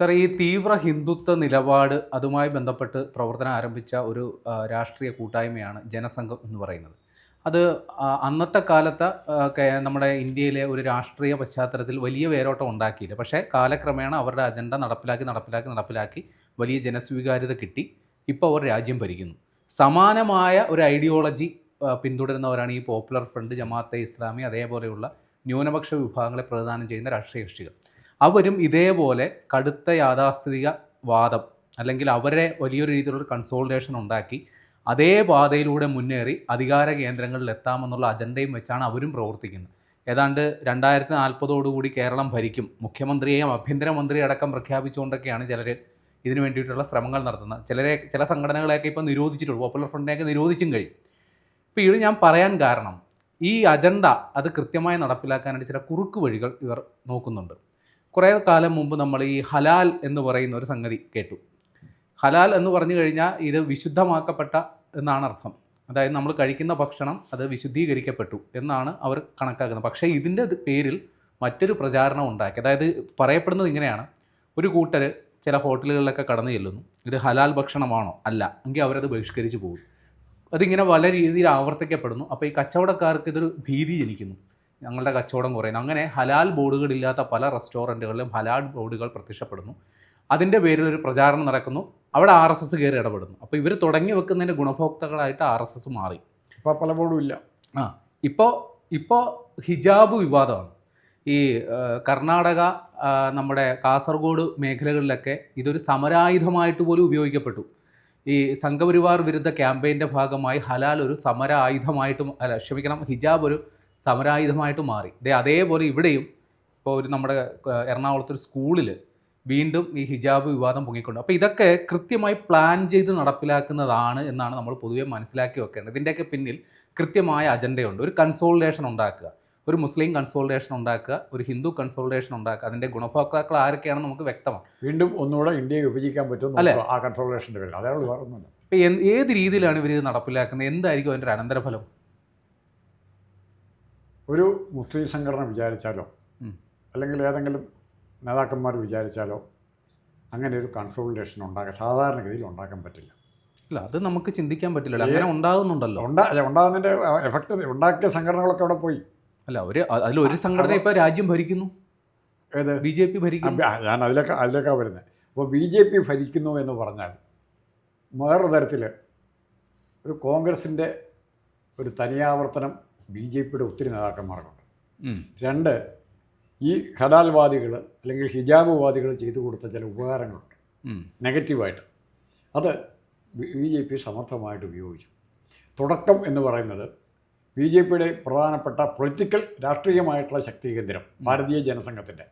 Sir ഈ തീവ്ര ഹിന്ദുത്വ നിലപാട് അതുമായി ബന്ധപ്പെട്ട് പ്രവർത്തനം ആരംഭിച്ച ഒരു രാഷ്ട്രീയ കൂട്ടായ്മയാണ് ജനസംഘം എന്ന് പറയുന്നത്. അത് അന്നത്തെ കാലത്ത് നമ്മുടെ ഇന്ത്യയിലെ ഒരു രാഷ്ട്രീയ പശ്ചാത്തലത്തിൽ വലിയ വേരോട്ടം ഉണ്ടാക്കിയില്ല. പക്ഷേ കാലക്രമേണ അവരുടെ അജണ്ട നടപ്പിലാക്കി നടപ്പിലാക്കി നടപ്പിലാക്കി വലിയ ജനസ്വീകാര്യത കിട്ടി. ഇപ്പോൾ അവർ രാജ്യം ഭരിക്കുന്നു. സമാനമായ ഒരു ഐഡിയോളജി പിന്തുടരുന്നവരാണ് ഈ പോപ്പുലർ ഫ്രണ്ട് ജമാഅത്തെ ഇസ്ലാമി അതേപോലെയുള്ള ന്യൂനപക്ഷ വിഭാഗങ്ങളെ പ്രദാനം ചെയ്യുന്ന രാഷ്ട്രീയ കക്ഷികൾ. അവരും ഇതേപോലെ കടുത്ത യാഥാസ്ഥിതിക വാദം അല്ലെങ്കിൽ അവരെ വലിയൊരു രീതിയിലുള്ള കൺസോൾട്ടേഷൻ ഉണ്ടാക്കി അതേ പാതയിലൂടെ മുന്നേറി അധികാര കേന്ദ്രങ്ങളിൽ എത്താമെന്നുള്ള അജണ്ടയും വെച്ചാണ് അവരും പ്രവർത്തിക്കുന്നത്. ഏതാണ്ട് രണ്ടായിരത്തി നാൽപ്പതോടുകൂടി കേരളം ഭരിക്കും. മുഖ്യമന്ത്രിയെയും ആഭ്യന്തരമന്ത്രിയെ അടക്കം പ്രഖ്യാപിച്ചുകൊണ്ടൊക്കെയാണ് ചിലർ ഇതിനു വേണ്ടിയിട്ടുള്ള ശ്രമങ്ങൾ നടത്തുന്നത്. ചിലരെ ചില സംഘടനകളെയൊക്കെ ഇപ്പോൾ നിരോധിച്ചിട്ടുള്ളൂ പോപ്പുലർ ഫ്രണ്ടിനെയൊക്കെ നിരോധിച്ചും കഴിയും. ഇപ്പോൾ ഇത് ഞാൻ പറയാൻ കാരണം ഈ അജണ്ട അത് കൃത്യമായി നടപ്പിലാക്കാനായിട്ട് ചില കുറുക്ക് വഴികൾ ഇവർ നോക്കുന്നുണ്ട്. കുറേ കാലം മുമ്പ് നമ്മൾ ഈ ഹലാൽ എന്ന് പറയുന്ന ഒരു സംഗതി കേട്ടു. ഹലാൽ എന്ന് പറഞ്ഞു കഴിഞ്ഞാൽ ഇത് വിശുദ്ധമാക്കപ്പെട്ട എന്നാണ് അർത്ഥം. അതായത് നമ്മൾ കഴിക്കുന്ന ഭക്ഷണം അത് വിശുദ്ധീകരിക്കപ്പെട്ടു എന്നാണ് അവർ കണക്കാക്കുന്നത്. പക്ഷേ ഇതിന്റെ പേരിൽ മറ്റൊരു പ്രചാരണം ഉണ്ടാക്കി. അതായത് പറയപ്പെടുന്നത് ഇങ്ങനെയാണ്. ഒരു കൂട്ടർ ചില ഹോട്ടലുകളിലൊക്കെ കടന്നു ചെല്ലുന്നു. ഇത് ഹലാൽ ഭക്ഷണമാണോ? അല്ല. എങ്കിൽ അവരത് ബഹിഷ്കരിച്ച് പോകും. അതിങ്ങനെ പല രീതിയിൽ ആവർത്തിക്കപ്പെടുന്നു. അപ്പോൾ ഈ കച്ചവടക്കാർക്ക് ഇതൊരു ഭീതി ജനിക്കുന്നു. ഞങ്ങളുടെ കച്ചവടം കുറയുന്നു. അങ്ങനെ ഹലാൽ ബോർഡുകളില്ലാത്ത പല റെസ്റ്റോറന്റുകളിലും ഹലാൽ ബോർഡുകൾ പ്രത്യക്ഷപ്പെടുന്നു. അതിന്റെ പേരിൽ ഒരു പ്രചാരണം നടക്കുന്നു. അവിടെ ആർ എസ് എസ് കയറി ഇടപെടുന്നു. അപ്പോൾ ഇവർ തുടങ്ങി വെക്കുന്നതിന്റെ ഗുണഭോക്താക്കളായിട്ട് ആർ എസ് എസ് മാറി. ഇപ്പോൾ പലപ്പോഴും ഇല്ല. ആ ഇപ്പോൾ ഇപ്പോൾ ഹിജാബ് വിവാദമാണ്. ഈ കർണാടക നമ്മുടെ കാസർഗോഡ് മേഖലകളിലൊക്കെ ഇതൊരു സമരായുധമായിട്ട് പോലും ഉപയോഗിക്കപ്പെട്ടു. ഈ സംഘപരിവാർ വിരുദ്ധ ക്യാമ്പയിന്റെ ഭാഗമായി ഹലാൽ ഒരു സമര ആയുധമായിട്ടും അല്ല ക്ഷമിക്കണം ഹിജാബ് ഒരു സമരായുധമായിട്ട് മാറി. ദേ അതേപോലെ ഇവിടെയും ഇപ്പോൾ ഒരു നമ്മുടെ എറണാകുളത്തൊരു എറണാകുളത്ത് ഒരു സ്കൂളിൽ വീണ്ടും ഈ ഹിജാബ് വിവാദം പൊങ്ങിക്കൊണ്ട്. അപ്പോൾ ഇതൊക്കെ കൃത്യമായി പ്ലാൻ ചെയ്ത് നടപ്പിലാക്കുന്നതാണ് എന്നാണ് നമ്മൾ പൊതുവെ മനസ്സിലാക്കി വെക്കേണ്ടത്. ഇതിന്റെയൊക്കെ പിന്നിൽ കൃത്യമായ അജണ്ടയുണ്ട്. ഒരു കൺസോൾട്ടേഷൻ ഉണ്ടാക്കുക. ഒരു മുസ്ലിം കൺസോൾട്ടേഷൻ ഉണ്ടാക്കുക. ഒരു ഹിന്ദു കൺസോൾട്ടേഷൻ ഉണ്ടാക്കുക. അതിന്റെ ഗുണഭോക്താക്കൾ ആരൊക്കെയാണെന്ന് നമുക്ക് വ്യക്തമാണ്. വീണ്ടും ഒന്നുകൂടെ ഇന്ത്യയെ വിഭജിക്കാൻ പറ്റും അല്ലേ? ആ കൺസോൾട്ടേഷന്റെ പേരിൽ. അതേ വേറെ ഒന്നുമില്ല ഇപ്പോൾ ഏത് രീതിയിലാണ് ഇവർ ഇത് നടപ്പിലാക്കുന്നത്? എന്തായിരിക്കും അതിന്റെ ഒരു അനന്തരഫലം? ഒരു മുസ്ലിം സംഘടന വിചാരിച്ചാലോ? അല്ലെങ്കിൽ ഏതെങ്കിലും നേതാക്കന്മാർ വിചാരിച്ചാലോ? അങ്ങനെ ഒരു കൺസോളിഡേഷൻ ഉണ്ടാകാൻ സാധാരണഗതിയിൽ ഉണ്ടാക്കാൻ പറ്റില്ല. ഇല്ല അത് നമുക്ക് ചിന്തിക്കാൻ പറ്റില്ല അങ്ങനെ ഉണ്ടാകുന്നുണ്ടല്ലോ. ഉണ്ടാ ഉണ്ടാകുന്നതിന്റെ എഫക്റ്റ് ഉണ്ടാക്കിയ സംഘടനകളൊക്കെ അവിടെ പോയി. അല്ല ഒരു അതിലൊരു സംഘടന ഇപ്പോൾ രാജ്യം ഭരിക്കുന്നു. ഏത്? ബി ജെ പി ഭരിക്കുന്നു. ഞാൻ അതിലേക്ക് അതിലേക്കാണ് വരുന്നത് അപ്പോൾ ബി ജെ പി ഭരിക്കുന്നു എന്ന് പറഞ്ഞാൽ വേറൊരു തരത്തിൽ ഒരു കോൺഗ്രസിന്റെ ഒരു തനിയാവർത്തനം ബി ജെ പിയുടെ ഒത്തിരി നേതാക്കന്മാർക്കുണ്ട്. രണ്ട് ഈ ഹലാൽവാദികൾ അല്ലെങ്കിൽ ഹിജാബുവാദികൾ ചെയ്തു കൊടുത്ത ചില ഉപകാരങ്ങളുണ്ട്. നെഗറ്റീവായിട്ട്. അത് ബി ജെ പി സമർത്ഥമായിട്ട് ഉപയോഗിച്ചു. തുടക്കം എന്ന് പറയുന്നത് ബി ജെ പിയുടെ പ്രധാനപ്പെട്ട പൊളിറ്റിക്കൽ രാഷ്ട്രീയമായിട്ടുള്ള ശക്തി കേന്ദ്രം ഭാരതീയ ജനസംഘത്തിന്റെ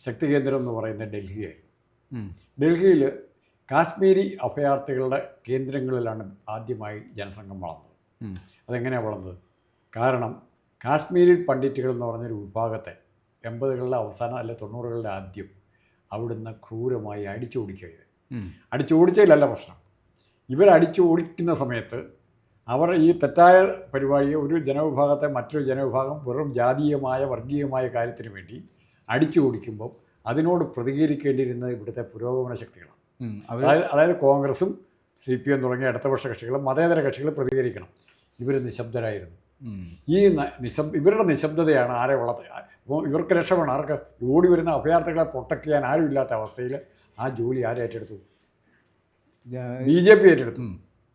ശക്തി കേന്ദ്രം എന്ന് പറയുന്നത് ഡൽഹിയായിരുന്നു. ഡൽഹിയിൽ കാശ്മീരി അഭയാർത്ഥികളുടെ കേന്ദ്രങ്ങളിലാണ് ആദ്യമായി ജനസംഘം വളർന്നത്. അതെങ്ങനെയാണ് വളർന്നത്? കാരണം കാശ്മീരി പണ്ഡിറ്റുകൾ എന്ന് പറഞ്ഞൊരു വിഭാഗത്തെ എൺപതുകളിലെ അവസാനം അല്ലെ തൊണ്ണൂറുകളുടെ ആദ്യം അവിടുന്ന് ക്രൂരമായി അടിച്ചോടിക്കുക ചെയ്ത് അടിച്ചു അടിച്ചോടിച്ചതിലല്ല പ്രശ്നം. ഇവരടിച്ചു ഓടിക്കുന്ന സമയത്ത് അവർ ഈ തെറ്റായ പരിപാടിയെ ഒരു ജനവിഭാഗത്തെ മറ്റൊരു ജനവിഭാഗം വെറും ജാതീയമായ വർഗീയമായ കാര്യത്തിന് വേണ്ടി അടിച്ചു ഓടിക്കുമ്പോൾ അതിനോട് പ്രതികരിക്കേണ്ടിയിരുന്നത് ഇവിടുത്തെ പുരോഗമന ശക്തികളാണ്. അതായത് അതായത് കോൺഗ്രസും സി പി എം തുടങ്ങിയ ഇടതുപക്ഷ കക്ഷികളും മതേതര കക്ഷികളും പ്രതികരിക്കണം. ഇവർ നിശബ്ദരായിരുന്നു. ഈ നിശബ് ഇവരുടെ നിശബ്ദതയാണ് ആരെ ഉള്ളത്? അപ്പോൾ ഇവർക്ക് രക്ഷപ്പെടണം. ആർക്ക് ഓടി വരുന്ന അഭയാർത്ഥികളെ പ്രൊട്ടക്ട് ചെയ്യാൻ ആരും ഇല്ലാത്ത അവസ്ഥയിൽ ആ ജോലി ആരെ ഏറ്റെടുത്തു? ജ- ബി ജെ പി ഏറ്റെടുത്തു.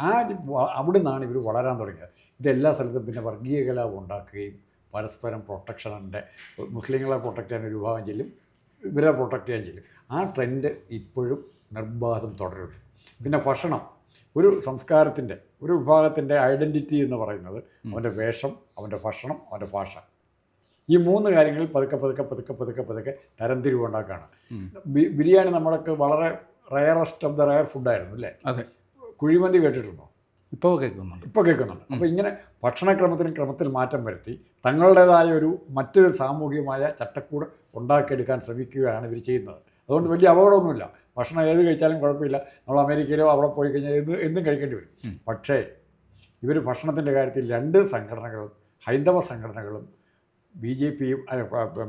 ആ അവിടെ നിന്നാണ് ഇവർ വളരാൻ തുടങ്ങിയത്. ഇതെല്ലാ സ്ഥലത്തും പിന്നെ വർഗീയ കലാപം ഉണ്ടാക്കുകയും പരസ്പരം പ്രൊട്ടക്ഷനുണ്ട് മുസ്ലിങ്ങളെ പ്രൊട്ടക്ട് ചെയ്യാൻ ഒരു വിഭാഗം ചെല്ലും ഇവരെ പ്രൊട്ടക്ട് ചെയ്യാൻ ചെല്ലും. ആ ട്രെൻഡ് ഇപ്പോഴും നിർബാധം തുടരുന്നു പിന്നെ ഭക്ഷണം. ഒരു സംസ്കാരത്തിന്റെ ഒരു വിഭാഗത്തിന്റെ ഐഡന്റിറ്റി എന്ന് പറയുന്നത് അവന്റെ വേഷം അവന്റെ ഭക്ഷണം അവന്റെ ഭാഷ. ഈ മൂന്ന് കാര്യങ്ങളിൽ പതുക്കെ പതുക്കെ പതുക്കെ പതുക്കെ പതുക്കെ തരംതിരിവുണ്ടാക്കുകയാണ്. ബിരിയാണി നമ്മളൊക്കെ വളരെ റയറസ്റ്റ് ഓഫ് ദ റയർ ഫുഡായിരുന്നു അല്ലേ? അതെ. കുഴിമന്തി കേട്ടിട്ടുണ്ടോ? ഇപ്പോൾ കേൾക്കുന്നുണ്ട്. ഇപ്പോൾ കേൾക്കുന്നുണ്ട്. അപ്പോൾ ഇങ്ങനെ ഭക്ഷണക്രമത്തിന് ക്രമത്തിൽ മാറ്റം വരുത്തി തങ്ങളുടേതായ ഒരു മറ്റൊരു സാമൂഹികമായ ചട്ടക്കൂട് ഉണ്ടാക്കിയെടുക്കാൻ ശ്രമിക്കുകയാണ് ഇവർ ചെയ്യുന്നത്. അതുകൊണ്ട് വലിയ അപകടമൊന്നുമില്ല. ഭക്ഷണം ഏത് കഴിച്ചാലും കുഴപ്പമില്ല. നമ്മൾ അമേരിക്കയിലോ അവിടെ പോയി കഴിഞ്ഞാൽ എന്ത് എന്തും കഴിക്കേണ്ടി വരും. പക്ഷേ ഇവർ ഭക്ഷണത്തിന്റെ കാര്യത്തിൽ രണ്ട് സംഘടനകളും ഹൈന്ദവ സംഘടനകളും ബി ജെ പിയും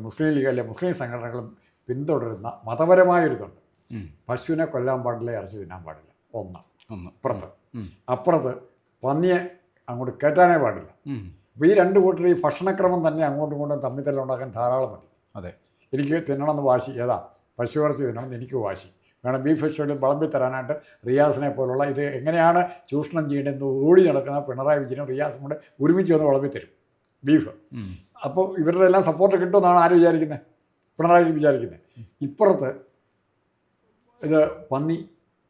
മുസ്ലിം ലീഗ് അല്ലെ മുസ്ലിം സംഘടനകളും പിന്തുടരുന്ന മതപരമായൊരിതുണ്ട്. പശുവിനെ കൊല്ലാൻ പാടില്ല ഇറച്ചി തിന്നാൻ പാടില്ല. ഒന്ന്. ഒന്ന്. അപ്പുറത്ത്. അപ്പുറത്ത് പന്നിയെ അങ്ങോട്ട് കയറ്റാനേ പാടില്ല. അപ്പോൾ ഈ രണ്ട് കൂട്ടർ ഈ ഭക്ഷണക്രമം തന്നെ അങ്ങോട്ടും ഇങ്ങോട്ടും തമ്മിൽ തന്നെ ഉണ്ടാക്കാൻ ധാരാളം മതി. അതെ. എനിക്ക് തിന്നണമെന്ന് വാശി. ഏതാ? പശു ഇറച്ചി തിന്നണമെന്ന് എനിക്ക് വാശി. വേണം ബീഫ് ഫെസ്റ്റിവലിൽ വിളമ്പി തരാനായിട്ട് റിയാസിനെ പോലുള്ള ഇത് എങ്ങനെയാണ് ചൂഷണം ചെയ്യേണ്ടതെന്ന് ഓടി നടക്കുന്ന പിണറായി വിജയനും റിയാസും കൂടെ ഒരുമിച്ച് വന്ന് വിളമ്പി തരും ബീഫ്. അപ്പോൾ ഇവരുടെ എല്ലാം സപ്പോർട്ട് കിട്ടുമെന്നാണ് ആര് വിചാരിക്കുന്നത് പിണറായി വിചാരിക്കുന്നത് ഇപ്പുറത്ത് ഇത് പന്നി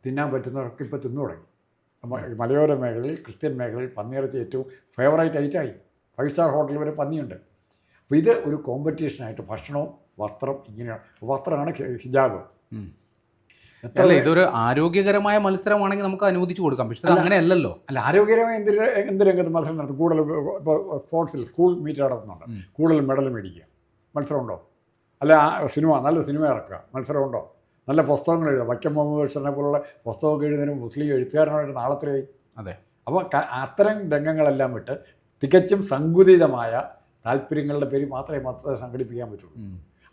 തിന്നാൻ പറ്റുന്നവർക്ക് ഇപ്പോൾ തിന്നു തുടങ്ങി. മലയോര മേഖലയിൽ ക്രിസ്ത്യൻ മേഖലയിൽ പന്നിയിറച്ചി ഏറ്റവും ഫേവറേറ്റ് ഐറ്റമായി ഫൈവ് സ്റ്റാർ ഹോട്ടൽ വരെ പന്നിയുണ്ട്. അപ്പോൾ ഇത് ഒരു കോമ്പറ്റീഷനായിട്ട് ഭക്ഷണവും വസ്ത്രം ഇങ്ങനെയാണ്. വസ്ത്രമാണ് ഹിജാബ്. അല്ല ഇതൊരു ആരോഗ്യകരമായ മത്സരമാണെങ്കിൽ നമുക്ക് അനുവദിച്ചു കൊടുക്കാം. പക്ഷേ അങ്ങനെയല്ലല്ലോ. അല്ല ആരോഗ്യകരമായ എന്ത് എന്ത് രംഗത്ത് മത്സരം നടത്തും? കൂടുതൽ ഇപ്പോൾ സ്പോർട്സിൽ സ്കൂൾ മീറ്റ് നടത്തുന്നുണ്ട്. കൂടുതൽ മെഡൽ മേടിക്കുക. മത്സരമുണ്ടോ? അല്ല സിനിമ നല്ല സിനിമ ഇറക്കുക. മത്സരമുണ്ടോ? നല്ല പുസ്തകങ്ങൾ എഴുതുക. വൈക്കം മുഹമ്മദ് ബഷീറിനെ പോലുള്ള പുസ്തകമൊക്കെ എഴുതുന്നതിന് മുസ്ലിം എഴുത്തുകാരനായിട്ട് നാളത്രയായി അതെ. അപ്പോൾ അത്തരം രംഗങ്ങളെല്ലാം വിട്ട് തികച്ചും സങ്കുചിതമായ താല്പര്യങ്ങളുടെ പേരിൽ മാത്രമേ മാത്രമേ സംഘടിപ്പിക്കാൻ പറ്റുള്ളൂ.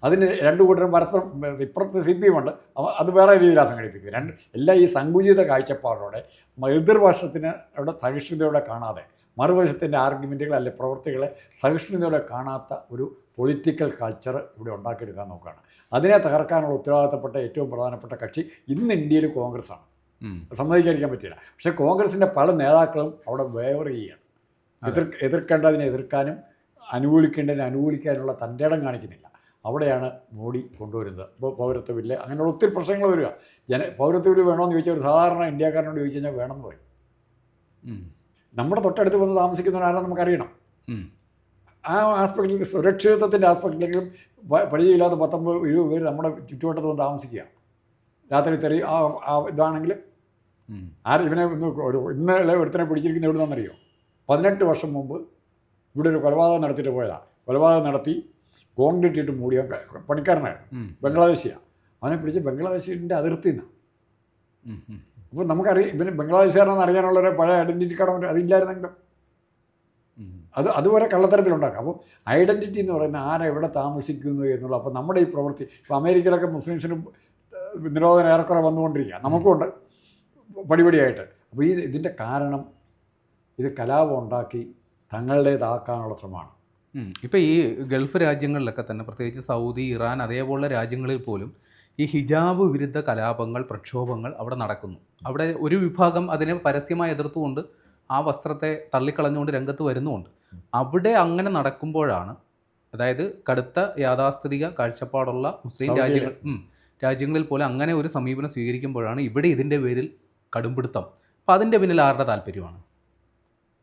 അതിന് രണ്ടു കൂട്ടരും പരസ്പരം ഇപ്പുറത്ത് സി പി എം ഉണ്ട് അത് വേറെ രീതിയിലാണ് സംഘടിപ്പിക്കുന്നത്. രണ്ട് എല്ലാം ഈ സങ്കുചിത കാഴ്ചപ്പാടോടെ എതിർവശത്തിന് അവിടെ സഹിഷ്ണുതയോടെ കാണാതെ മറുവശത്തിന്റെ ആർഗ്യുമെന്റുകൾ അല്ലെ പ്രവൃത്തികളെ സഹിഷ്ണുതയോടെ കാണാത്ത ഒരു പൊളിറ്റിക്കൽ കൾച്ചർ ഇവിടെ ഉണ്ടാക്കിയെടുക്കാൻ നോക്കുകയാണ്. അതിനെ തകർക്കാനുള്ള ഉത്തരവാദിത്തപ്പെട്ട ഏറ്റവും പ്രധാനപ്പെട്ട കക്ഷി ഇന്ന് ഇന്ത്യയിൽ കോൺഗ്രസ്സാണ്. സമ്മതിക്കാതിരിക്കാൻ പറ്റില്ല പക്ഷേ കോൺഗ്രസിന്റെ പല നേതാക്കളും അവിടെ വേവർ ചെയ്യുകയാണ്. എതിർ എതിർക്കേണ്ടതിനെ എതിർക്കാനും അനുകൂലിക്കേണ്ടതിനെ അനുകൂലിക്കാനുള്ള തന്റെ ഇടം കാണിക്കുന്നില്ല. അവിടെയാണ് മോഡി കൊണ്ടുവരുന്നത്. ഇപ്പോൾ പൗരത്വ ബില്ല് അങ്ങനെയുള്ള ഒത്തിരി പ്രശ്നങ്ങൾ വരിക. ജന പൗരത്വ ബില്ല് വേണമെന്ന് ചോദിച്ചാൽ ഒരു സാധാരണ ഇന്ത്യക്കാരനോട് ചോദിച്ചു കഴിഞ്ഞാൽ വേണമെന്ന് പറയും. നമ്മുടെ തൊട്ടടുത്ത് വന്ന് താമസിക്കുന്നവരാരും നമുക്കറിയണം. ആ ആസ്പെക്റ്റിൽ സുരക്ഷിതത്വത്തിന്റെ ആസ്പെക്റ്റിലെങ്കിലും പരിചയമില്ലാത്ത പത്തൊമ്പത് ഇരുപത് പേര് നമ്മുടെ ചുറ്റുവട്ടത്ത് വന്ന് താമസിക്കുക. രാത്രി തെറി ആ ആ ഇതാണെങ്കിൽ ആരും ഇവനെ ഒന്ന് ഒരു ഇന്നലെ ഒരുത്തനെ പിടിച്ചിരിക്കുന്ന എവിടെ നിന്നറിയോ പതിനെട്ട് വർഷം മുമ്പ് ഇവിടെ ഒരു കൊലപാതകം നടത്തിയിട്ട് പോയതാണ് കൊലപാതകം നടത്തി കോൺക്രീറ്റ് ഇട്ട് മൂടിയ പണിക്കാരനായിരുന്നു. ബംഗ്ലാദേശിയാണ് അവനെ പിടിച്ച് ബംഗ്ലാദേശിന്റെ അതിർത്തി നിന്നാണ്. അപ്പോൾ നമുക്കറിയാം ഇവന് ബംഗ്ലാദേശുകാരനെന്ന് അറിയാനുള്ള ഒരു പഴയ ഐഡന്റിറ്റി കാർഡ് അതില്ലായിരുന്നെങ്കിലും. അത് അതുവരെ കള്ളത്തരത്തിലുണ്ടാക്കാം. അപ്പോൾ ഐഡന്റിറ്റി എന്ന് പറയുന്നത് ആരാ എവിടെ താമസിക്കുന്നു എന്നുള്ള അപ്പോൾ നമ്മുടെ ഈ പ്രവൃത്തി ഇപ്പോൾ അമേരിക്കയിലൊക്കെ മുസ്ലിംസിനും നിരോധനം ഏറെക്കുറെ വന്നുകൊണ്ടിരിക്കുക നമുക്കുണ്ട് പടിപടിയായിട്ട്. അപ്പോൾ ഈ ഇതിന്റെ കാരണം ഇത് കലാപം ഉണ്ടാക്കി തങ്ങളുടേതാക്കാനുള്ള ശ്രമമാണ്. ഉം. ഇപ്പൊ ഈ ഗൾഫ് രാജ്യങ്ങളിലൊക്കെ തന്നെ പ്രത്യേകിച്ച് സൗദി ഇറാൻ അതേപോലുള്ള രാജ്യങ്ങളിൽ പോലും ഈ ഹിജാബ് വിരുദ്ധ കലാപങ്ങൾ പ്രക്ഷോഭങ്ങൾ അവിടെ നടക്കുന്നു അവിടെ ഒരു വിഭാഗം അതിനെ പരസ്യമായി എതിർത്തുകൊണ്ട് ആ വസ്ത്രത്തെ തള്ളിക്കളഞ്ഞുകൊണ്ട് രംഗത്ത് വരുന്നുമുണ്ട് അവിടെ അങ്ങനെ നടക്കുമ്പോഴാണ് അതായത് കടുത്ത യാഥാസ്ഥിതിക കാഴ്ചപ്പാടുള്ള മുസ്ലിം രാജ്യങ്ങൾ രാജ്യങ്ങളിൽ പോലെ അങ്ങനെ ഒരു സമീപനം സ്വീകരിക്കുമ്പോഴാണ് ഇവിടെ ഇതിന്റെ പേരിൽ കടുംപിടുത്തം അപ്പം അതിന്റെ പിന്നിൽ ആരുടെ താല്പര്യമാണ്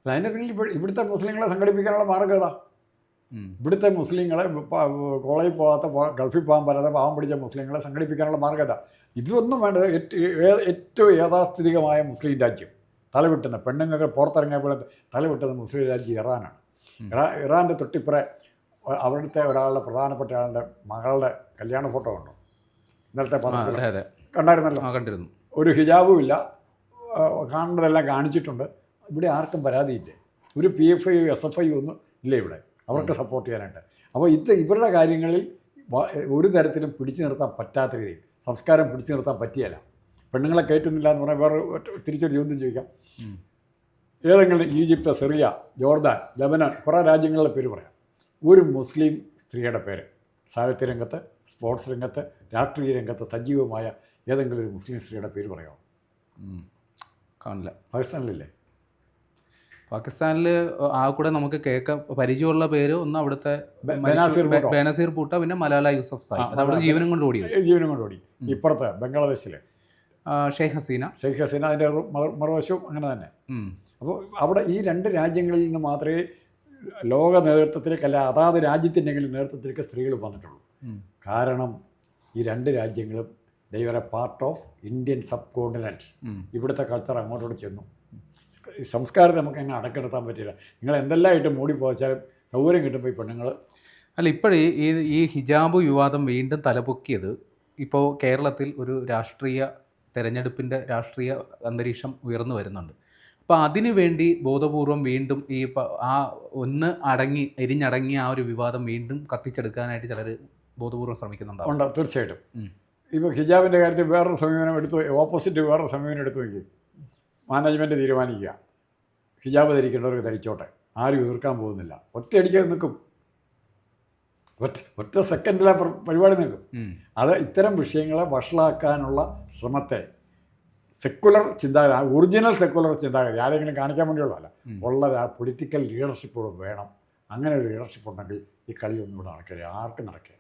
അതിന്റെ പിന്നിൽ ഇപ്പോൾ ഇവിടുത്തെ മുസ്ലിങ്ങളെ സംഘടിപ്പിക്കാനുള്ള മാർഗം. ഇവിടുത്തെ മുസ്ലിങ്ങളെ കോളേജിൽ പോകാത്ത ഗൾഫിൽ പോകാൻ പറയാതെ പാവം പിടിച്ച മുസ്ലിങ്ങളെ സംഘടിപ്പിക്കാനുള്ള മാർഗം ഏതാ ഇതൊന്നും വേണ്ടത് ഏറ്റവും യാഥാസ്ഥിതികമായ മുസ്ലിം രാജ്യം. തലവിട്ടുന്ന പെണ്ണുങ്ങൾക്ക് പോലെ തലവിട്ടുന്ന മുസ്ലിം രാജ്യം ഇറാനാണ്. ഇറാ ഇറാന്റെ തൊട്ടിപ്പുറ അവിടുത്തെ ഒരാളുടെ പ്രധാനപ്പെട്ട ആളുടെ മകളുടെ കല്യാണ ഫോട്ടോ ഉണ്ടോ ഇന്നലത്തെ പത്രത്തിൽ കണ്ടായിരുന്നല്ലോ? കണ്ടിരുന്നു. ഒരു ഹിജാബും ഇല്ല. കാണേണ്ടതെല്ലാം കാണിച്ചിട്ടുണ്ട്. ഇവിടെ ആർക്കും പരാതിയില്ലേ? ഒരു P F I S F I ഒന്നും ഇല്ല ഇവിടെ? അവർക്ക് സപ്പോർട്ട് ചെയ്യാനായിട്ട്. അപ്പോൾ ഇത് ഇവരുടെ കാര്യങ്ങളിൽ ഒരു തരത്തിലും പിടിച്ചു നിർത്താൻ പറ്റാത്ത രീതിയിൽ സംസ്കാരം പിടിച്ചു നിർത്താൻ പറ്റിയല്ല. പെണ്ണുങ്ങളെ കയറ്റുന്നില്ല എന്ന് പറഞ്ഞാൽ വേറെ തിരിച്ചൊരു ചോദ്യം ചോദിക്കാം. ഏതെങ്കിലും ഈജിപ്ത് സിറിയ ജോർദാൻ ലബനാൻ കുറേ രാജ്യങ്ങളുടെ പേര് പറയാം. ഒരു മുസ്ലിം സ്ത്രീയുടെ പേര് സാഹിത്യ രംഗത്ത് സ്പോർട്സ് രംഗത്ത് രാഷ്ട്രീയ രംഗത്ത് സജീവമായ ഏതെങ്കിലും ഒരു മുസ്ലിം സ്ത്രീയുടെ പേര് പറയാമോ? കാണില്ല. പാകിസ്ഥാനിലില്ലേ പാകിസ്ഥാനിൽ ആ കൂടെ നമുക്ക് കേൾക്കാം. പരിചയമുള്ള പേര് ഒന്ന് അവിടുത്തെ ബെനാസിർ പൂട്ട പിന്നെ മലാല യൂസഫ് സാഹിബ് അവിടെ ജീവനം കൊണ്ട് ഓടി ജീവനം കൊണ്ട് ഓടി. ഇപ്പുറത്ത് ബംഗ്ലാദേശിൽ ഷെയ്ഖ് ഹസീന. ഷെയ്ഖ് ഹസീന അതിന്റെ മറു- മറു- മറുവശവും അങ്ങനെ തന്നെ. അപ്പോൾ അവിടെ ഈ രണ്ട് രാജ്യങ്ങളിൽ നിന്ന് മാത്രമേ ലോക നേതൃത്വത്തിലേക്കല്ല അതാത് രാജ്യത്തിന്റെങ്കിലും നേതൃത്വത്തിലേക്ക് സ്ത്രീകൾ വന്നിട്ടുള്ളൂ. കാരണം ഈ രണ്ട് രാജ്യങ്ങളും they were part of Indian subcontinent. ഇവിടുത്തെ കൾച്ചർ അങ്ങോട്ടോട് ചെന്നു. സംസ്കാരത്തെ നമുക്ക് അങ്ങനെ അടക്കെടുത്താൻ പറ്റില്ല. നിങ്ങൾ എന്തെല്ലാം ആയിട്ട് മൂടി പോച്ചാലും സൗകര്യം കിട്ടുമ്പോൾ ഈ പെണ്ണുങ്ങൾ അല്ല ഇപ്പോഴേ ഈ ഈ ഹിജാബ് വിവാദം വീണ്ടും തലപൊക്കിയത് ഇപ്പോൾ കേരളത്തിൽ ഒരു രാഷ്ട്രീയ തെരഞ്ഞെടുപ്പിന്റെ രാഷ്ട്രീയ അന്തരീക്ഷം ഉയർന്നു വരുന്നുണ്ട്. അപ്പോൾ അതിനു വേണ്ടി ബോധപൂർവം വീണ്ടും ഈ ആ ഒന്ന് അടങ്ങി എരിഞ്ഞടങ്ങിയ ആ ഒരു വിവാദം വീണ്ടും കത്തിച്ചെടുക്കാനായിട്ട് ചിലർ ബോധപൂർവം ശ്രമിക്കുന്നുണ്ടാവും. ഉണ്ട്? തീർച്ചയായിട്ടും. ഇപ്പോൾ ഹിജാബിന്റെ കാര്യത്തിൽ വേറൊരു സമീപനം എടുത്തു ഓപ്പോസിറ്റ് വേറൊരു സമീപനം എടുത്തു നോക്കി. മാനേജ്മെന്റ് തീരുമാനിക്കുക. ഹിജാബ് ധരിക്കേണ്ടവർക്ക് ധരിച്ചോട്ടെ. ആരും എതിർക്കാൻ പോകുന്നില്ല. ഒറ്റയടിക്ക് നിൽക്കും. ഒറ്റ ഒറ്റ സെക്കൻഡിലെ പരിപാടി നിൽക്കും. അത് ഇത്തരം വിഷയങ്ങളെ വഷളാക്കാനുള്ള ശ്രമത്തെ സെക്കുലർ ചിന്താഗതി ഒറിജിനൽ സെക്കുലർ ചിന്താഗതി ആരെങ്കിലും കാണിക്കാൻ വേണ്ടിയുള്ളതല്ല ഉള്ള പൊളിറ്റിക്കൽ ലീഡർഷിപ്പ് വേണം. അങ്ങനെ ഒരു ലീഡർഷിപ്പ് ഉണ്ടെങ്കിൽ ഈ കളിയൊന്നും ഇവിടെ നടക്കില്ല ആർക്കും നടക്കില്ല